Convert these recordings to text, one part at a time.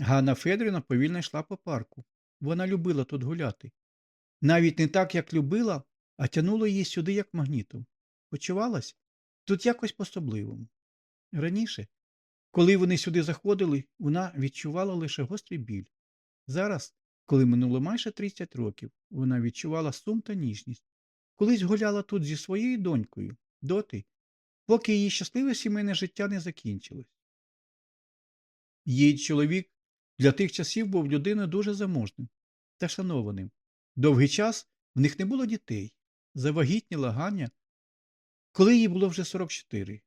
Ганна Федорівна повільно йшла по парку. Вона любила тут гуляти. Навіть не так, як любила, а тянуло її сюди, як магнітом. Почувалась тут якось по-особливому. Раніше, коли вони сюди заходили, вона відчувала лише гострий біль. Зараз, коли минуло майже 30 років, вона відчувала сум та ніжність. Колись гуляла тут зі своєю донькою, доти, поки її щасливе сімейне життя не закінчилось. Її чоловік для тих часів був людиною дуже заможним та шанованим. Довгий час в них не було дітей. Завагітніла Ганя, коли їй було вже 44.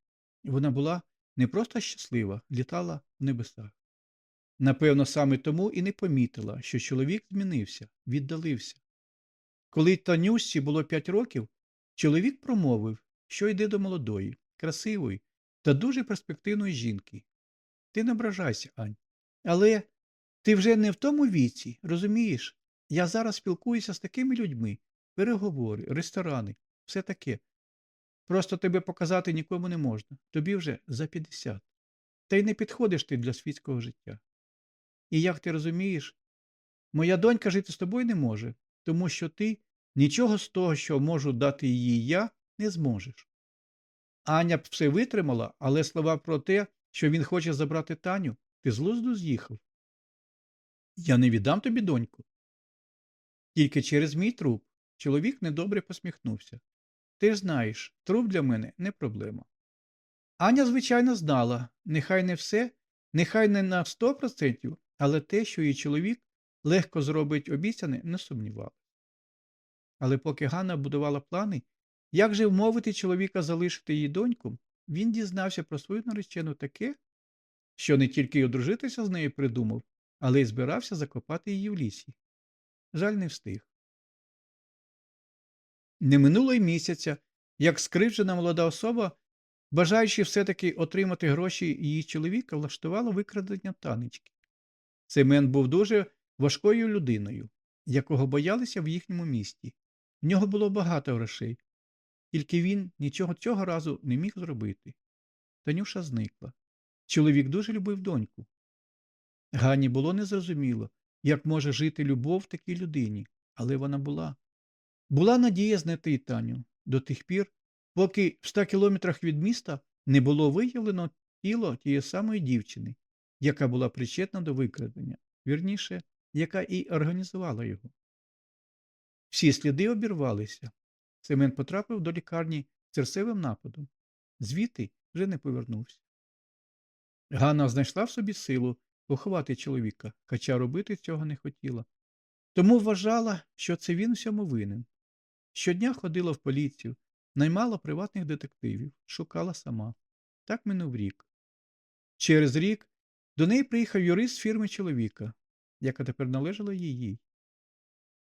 Вона була не просто щаслива, літала в небесах. Напевно, саме тому і не помітила, що чоловік змінився, віддалився. Коли Танюшці було 5 років, чоловік промовив, що йде до молодої, красивої та дуже перспективної жінки. Ти не ображайся, Ань. Але ти вже не в тому віці, розумієш? Я зараз спілкуюся з такими людьми, переговори, ресторани, все таке. Просто тебе показати нікому не можна. Тобі вже за 50. Та й не підходиш ти для світського життя. І як ти розумієш, моя донька жити з тобою не може, тому що ти нічого з того, що можу дати їй я, не зможеш. Аня б все витримала, але слова про те, що він хоче забрати Таню, ти з глузду з'їхав. Я не віддам тобі доньку. Тільки через мій труп чоловік недобре посміхнувся. Ти ж знаєш, труп для мене не проблема. Аня, звичайно, знала, нехай не все, нехай не на сто процентів, але те, що її чоловік легко зробить обіцяне, не сумнівалася. Але поки Ганна будувала плани, як же вмовити чоловіка залишити її доньку, він дізнався про свою наречену таке, що не тільки й одружитися з нею придумав, але й збирався закопати її в лісі. Жаль, не встиг. Не минуло й місяця, як скривджена молода особа, бажаючи все-таки отримати гроші її чоловіка, влаштувала викрадення танечки. Семен був дуже важкою людиною, якого боялися в їхньому місті. В нього було багато грошей, тільки він нічого цього разу не міг зробити. Танюша зникла. Чоловік дуже любив доньку. Гані було незрозуміло, як може жити любов в такій людині, але вона була. Була надія знайти Таню до тих пір, поки в ста кілометрах від міста не було виявлено тіло тієї самої дівчини, яка була причетна до викрадення, вірніше, яка і організувала його. Всі сліди обірвалися. Семен потрапив до лікарні серцевим нападом. Звідти вже не повернувся. Ганна знайшла в собі силу поховати чоловіка, хоча робити цього не хотіла. Тому вважала, що це він всьому винен. Щодня ходила в поліцію, наймала приватних детективів, шукала сама. Так минув рік. Через рік до неї приїхав юрист фірми чоловіка, яка тепер належала їй.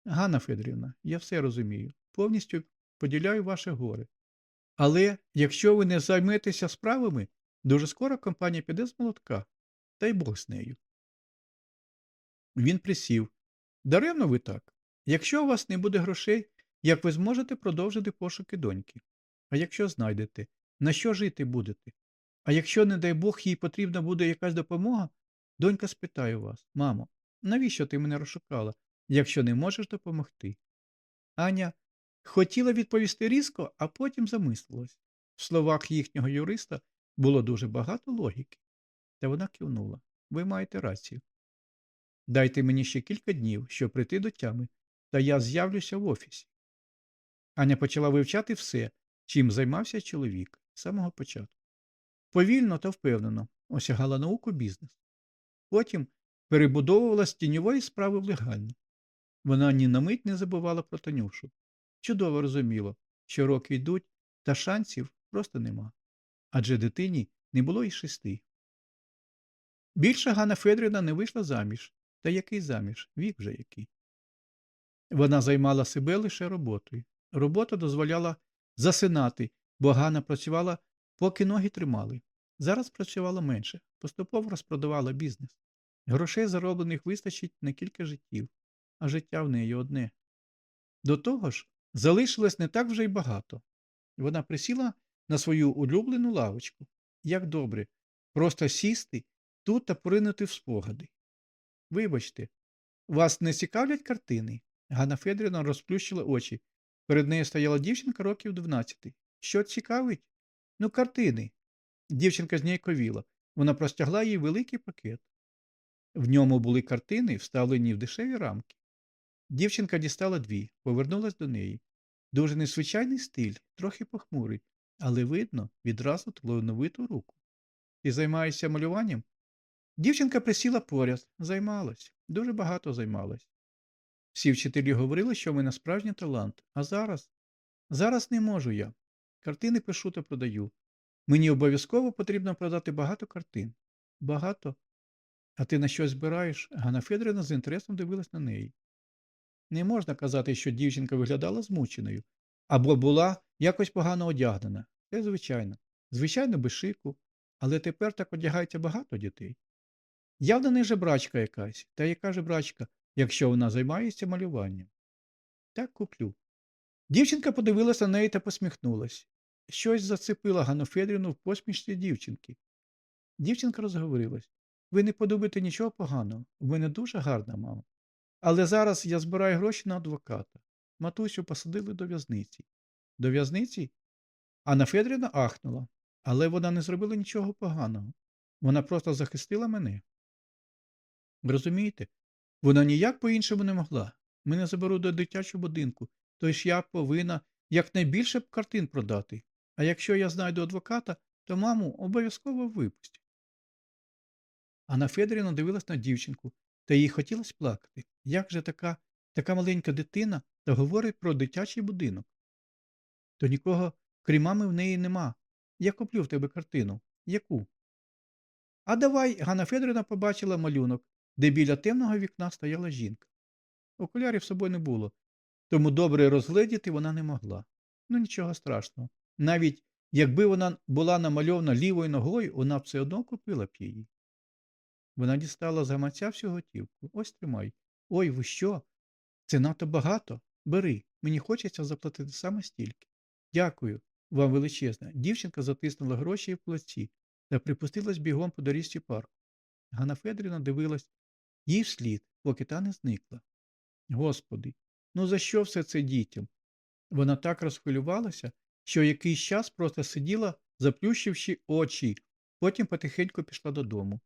Ганна Федорівна, я все розумію, повністю поділяю ваше горе. Але якщо ви не займетеся справами, дуже скоро компанія піде з молотка, та й Бог з нею. Він присів. Даремно ви так. Якщо у вас не буде грошей, як ви зможете продовжити пошуки доньки? А якщо знайдете, на що жити будете? А якщо, не дай Бог, їй потрібна буде якась допомога, донька спитає вас, мамо, навіщо ти мене розшукала, якщо не можеш допомогти? Аня хотіла відповісти різко, а потім замислилась. В словах їхнього юриста було дуже багато логіки. Та вона кивнула. Ви маєте рацію. Дайте мені ще кілька днів, щоб прийти до тями, та я з'явлюся в офісі. Аня почала вивчати все, чим займався чоловік з самого початку. Повільно та впевнено осягала науку бізнес. Потім перебудовувала з тіньової справи в легальну. Вона ні на мить не забувала про Танюшу. Чудово розуміла, що роки йдуть, та шансів просто нема. Адже дитині не було й шести. Більше Ганна Федрівна не вийшла заміж. Та який заміж? Вік вже який. Вона займала себе лише роботою. Робота дозволяла засинати, бо Ганна працювала, поки ноги тримали. Зараз працювала менше, поступово розпродавала бізнес. Грошей, зароблених, вистачить на кілька життів, а життя в неї одне. До того ж, залишилось не так вже й багато. Вона присіла на свою улюблену лавочку. Як добре, просто сісти тут та поринути в спогади. Вибачте, вас не цікавлять картини? Ганна Федорівна розплющила очі. Перед нею стояла дівчинка років 12. Що цікавить? Ну, картини. Дівчинка зніяковіла. Вона простягла їй великий пакет. В ньому були картини, вставлені в дешеві рамки. Дівчинка дістала дві, повернулась до неї. Дуже незвичайний стиль, трохи похмурий, але видно відразу талановиту руку. Ти займаєшся малюванням? Дівчинка присіла поряд, займалась, дуже багато займалась. Всі вчителі говорили, що в мене справжній талант, а зараз? Зараз не можу я. Картини пишу та продаю. Мені обов'язково потрібно продати багато картин. Багато? А ти на щось збираєш? Ганна Федорівна з інтересом дивилась на неї. Не можна казати, що дівчинка виглядала змученою або була якось погано одягнена. Це звичайно. Звичайно, без шику, але тепер так одягається багато дітей. Явно не жебрачка якась, та яка жебрачка, якщо вона займається малюванням. Так куплю. Дівчинка подивилася на неї та посміхнулась. Щось зацепило Ганну Федорівну в посмішці дівчинки. Дівчинка розговорилась. Ви не подумайте нічого поганого. У мене дуже гарна мама. Але зараз я збираю гроші на адвоката. Матусю посадили до в'язниці. До в'язниці? Анна Федорівна ахнула. Але вона не зробила нічого поганого. Вона просто захистила мене. Розумієте? Вона ніяк по-іншому не могла. Мене заберуть до дитячого будинку, тож я повинна якнайбільше б картин продати. А якщо я знайду адвоката, то маму обов'язково випустять. Анна Федорівна дивилась на дівчинку, та їй хотілося плакати. Як же така, така маленька дитина та говорить про дитячий будинок? То нікого, крім мами, в неї нема. Я куплю в тебе картину. Яку? А давай Ганна Федорівна побачила малюнок, де біля темного вікна стояла жінка. Окулярів собою не було, тому добре розгледіти вона не могла. Ну нічого страшного. Навіть якби вона була намальована лівою ногою, вона все одно купила б її. Вона дістала з гаманця всю готівку. Ось тримай. Ой, ви що? Це надто багато. Бери, мені хочеться заплатити саме стільки. Дякую вам величезне. Дівчинка затиснула гроші в плаці та припустилась бігом по доріжці парку. Ганна Федорівна дивилась їй вслід, поки та не зникла. Господи, ну за що все це дітям? Вона так розхвилювалася, що якийсь час просто сиділа, заплющивши очі, потім потихеньку пішла додому.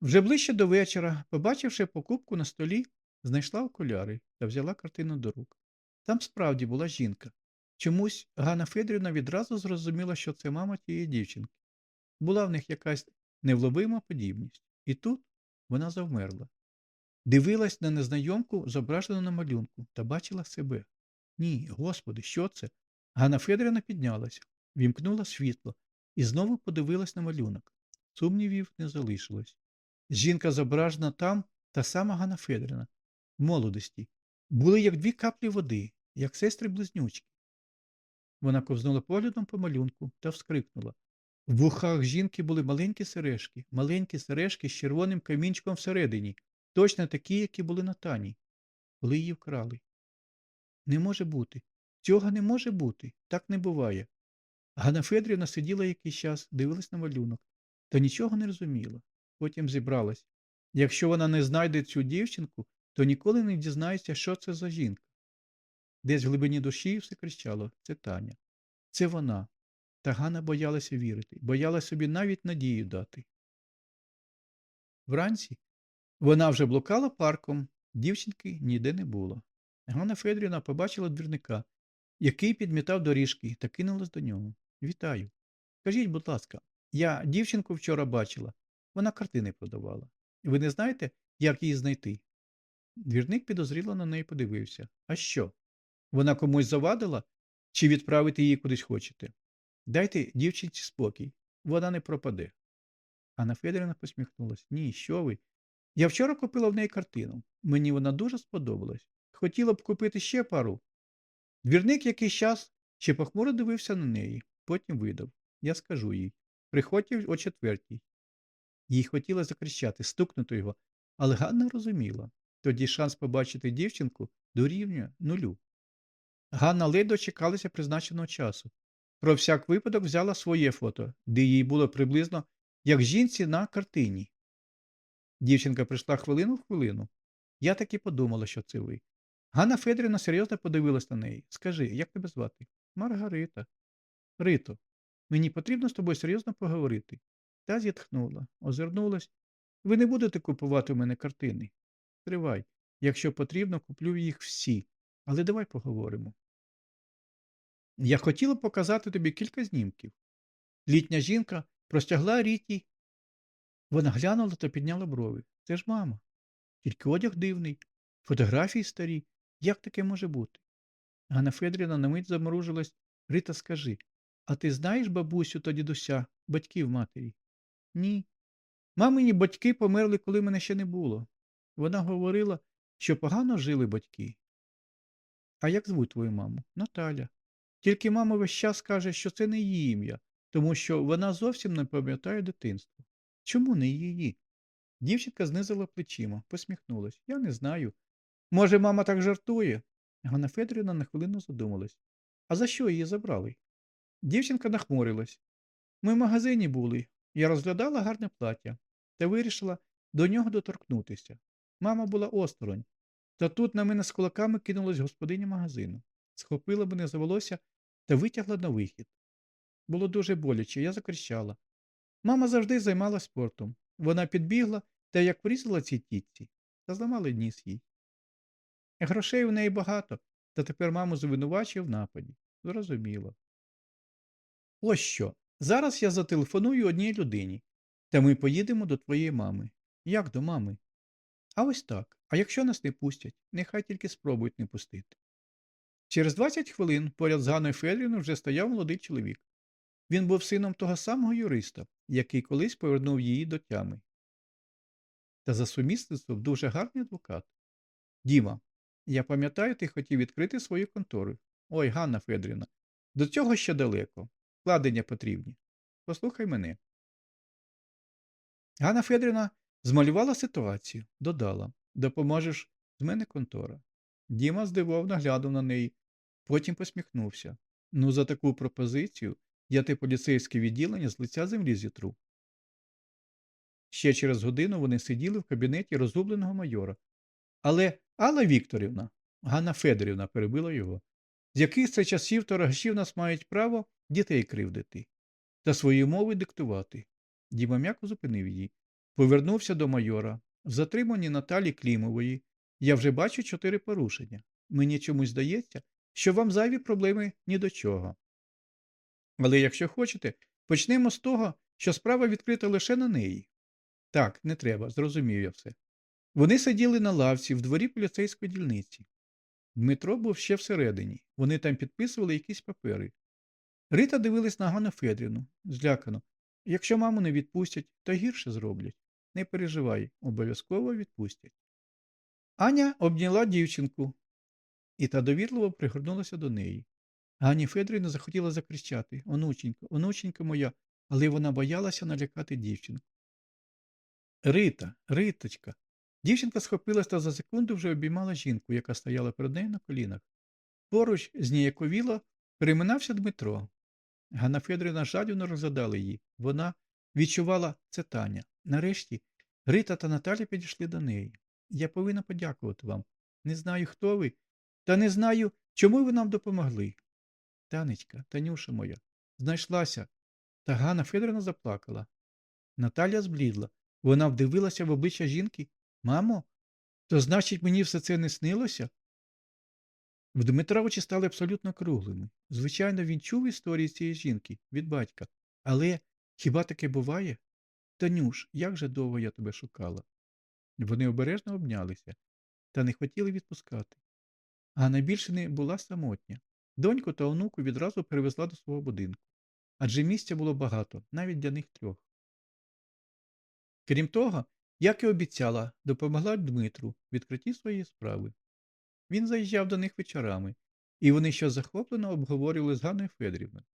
Вже ближче до вечора, побачивши покупку на столі, знайшла окуляри та взяла картину до рук. Там справді була жінка. Чомусь Ганна Федорівна відразу зрозуміла, що це мама тієї дівчинки. Була в них якась невловима подібність. І тут вона завмерла. Дивилась на незнайомку, зображену на малюнку, та бачила себе. Ні, господи, що це? Ганна Федорівна піднялася, вімкнула світло і знову подивилась на малюнок. Сумнівів не залишилось. Жінка зображена там, та сама Ганна Федорівна, в молодості, були як дві каплі води, як сестри близнючки. Вона ковзнула поглядом по малюнку та вскрикнула. В вухах жінки були маленькі сережки, маленькі сережки з червоним камінчиком всередині, точно такі, які були на тані, коли її вкрали. Не може бути. Цього не може бути. Так не буває. Ганна Федрівна сиділа якийсь час, дивилась на малюнок, та нічого не розуміла. Потім зібралась. Якщо вона не знайде цю дівчинку, то ніколи не дізнається, що це за жінка. Десь в глибині душі все кричало це Таня. Це вона. Та Ганна боялася вірити, боялася собі навіть надію дати. Вранці вона вже блукала парком, дівчинки ніде не було. Ганна Федрівна побачила двірника, який підмітав доріжки, та кинулась до нього. Вітаю. Скажіть, будь ласка, я дівчинку вчора бачила. Вона картини продавала. Ви не знаєте, як її знайти? Двірник підозріло на неї подивився. А що? Вона комусь завадила? Чи відправити її кудись хочете? Дайте дівчинці спокій, вона не пропаде. Анна Федорівна посміхнулась. Ні, що ви? Я вчора купила в неї картину. Мені вона дуже сподобалась. Хотіла б купити ще пару. Двірник якийсь час ще похмуро дивився на неї, потім видав. Я скажу їй. Приходьте о четвертій. Їй хотілося закричати, стукнути його, але Ганна розуміла. Тоді шанс побачити дівчинку дорівнює нулю. Ганна ледь дочекалася призначеного часу. Про всяк випадок взяла своє фото, де їй було приблизно як жінці на картині. Дівчинка прийшла хвилину в хвилину. Я так і подумала, що це ви. Ганна Федорівна серйозно подивилась на неї. Скажи, як тебе звати? Маргарита. Рито, мені потрібно з тобою серйозно поговорити. Та зітхнула, озирнулась. Ви не будете купувати у мене картини. Тривай. Якщо потрібно, куплю їх всі. Але давай поговоримо. Я хотіла показати тобі кілька знімків. Літня жінка простягла Ріті. Вона глянула та підняла брови. Це ж мама. Тільки одяг дивний, фотографії старі. Як таке може бути? Ганна Федрівна на мить заморужилась. Рита, скажи, а ти знаєш бабусю та дідуся, батьків матері? Ні. Мамині батьки померли, коли мене ще не було. Вона говорила, що погано жили батьки. А як звуть твою маму? Наталя. Тільки мама весь час каже, що це не її ім'я, тому що вона зовсім не пам'ятає дитинство. Чому не її? Дівчинка знизила плечима, посміхнулась. Я не знаю. Може, мама так жартує? Ганна Федорівна на хвилину задумалась. А за що її забрали? Дівчинка нахмурилась. Ми в магазині були. Я розглядала гарне плаття та вирішила до нього доторкнутися. Мама була осторонь. Та тут на мене з кулаками кинулась господиня магазину, схопила мене за волосся та витягла на вихід. Було дуже боляче, я закричала. Мама завжди займалась спортом. Вона підбігла та як врізала цій тітці, та зламала ніс їй. Грошей у неї багато, та тепер маму звинувачує в нападі. Зрозуміло. Ось що. Зараз я зателефоную одній людині, та ми поїдемо до твоєї мами. Як до мами? А ось так. А якщо нас не пустять, нехай тільки спробують не пустити. Через 20 хвилин поряд з Ганною Федорівною вже стояв молодий чоловік. Він був сином того самого юриста, який колись повернув її до тями. Та за сумісництвом дуже гарний адвокат. Діма, я пам'ятаю, ти хотів відкрити свою контору. Ой, Ганна Федорівна, до цього ще далеко. Вкладення потрібні. Послухай мене. Ганна Федорівна змалювала ситуацію, додала Допоможеш з мене контора. Діма здивовано глянув на неї, потім посміхнувся. Ну, за таку пропозицію я те поліцейське відділення з лиця землі зітру. Ще через годину вони сиділи в кабінеті розгубленого майора. Але Алла Вікторівна, Ганна Федорівна перебила його, з яких це часів торгаші в нас мають право дітей кривдити та свої мови диктувати. Діма м'яко зупинив її. Повернувся до майора. В затриманні Наталі Клімової я вже бачу чотири порушення. Мені чомусь здається, що вам зайві проблеми ні до чого. Але якщо хочете, почнемо з того, що справа відкрита лише на неї. Так, не треба, зрозумів я все. Вони сиділи на лавці в дворі поліцейської дільниці. Дмитро був ще всередині. Вони там підписували якісь папери. Рита дивилась на Ганну Федрівну, злякано. Якщо маму не відпустять, то гірше зроблять. Не переживай, обов'язково відпустять. Аня обняла дівчинку, і та довірливо пригорнулася до неї. Гані Федрівна захотіла закричати Онученько, онученька моя, але вона боялася налякати дівчинку. Рита, Риточка. Дівчинка схопилась та за секунду вже обіймала жінку, яка стояла перед нею на колінах. Поруч зніяковіло переминався Дмитро. Ганна Федорівна жадібно розглядала її. Вона відчувала це Таня. Нарешті Рита та Наталя підійшли до неї. Я повинна подякувати вам. Не знаю, хто ви, та не знаю, чому ви нам допомогли. Танечка, Танюша моя, знайшлася. Та Ганна Федорівна заплакала. Наталя зблідла. Вона вдивилася в обличчя жінки. Мамо, то значить, мені все це не снилося? В Дмитра очі стали абсолютно круглими. Звичайно, він чув історії цієї жінки від батька. Але хіба таке буває? Танюш, як же довго я тебе шукала? Вони обережно обнялися та не хотіли відпускати. Ганна більше не була самотня. Доньку та онуку відразу перевезла до свого будинку. Адже місця було багато, навіть для них трьох. Крім того, як і обіцяла, допомогла Дмитру в відкритті своєї справи. Він заїжджав до них вечорами, і вони щось захоплено обговорювали з Ганною Федорівною.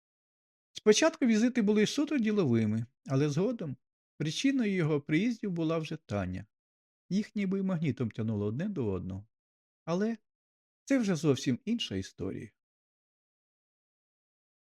Спочатку візити були суто діловими, але згодом причиною його приїздів була вже Таня. Їх ніби магнітом тянуло одне до одного. Але це вже зовсім інша історія.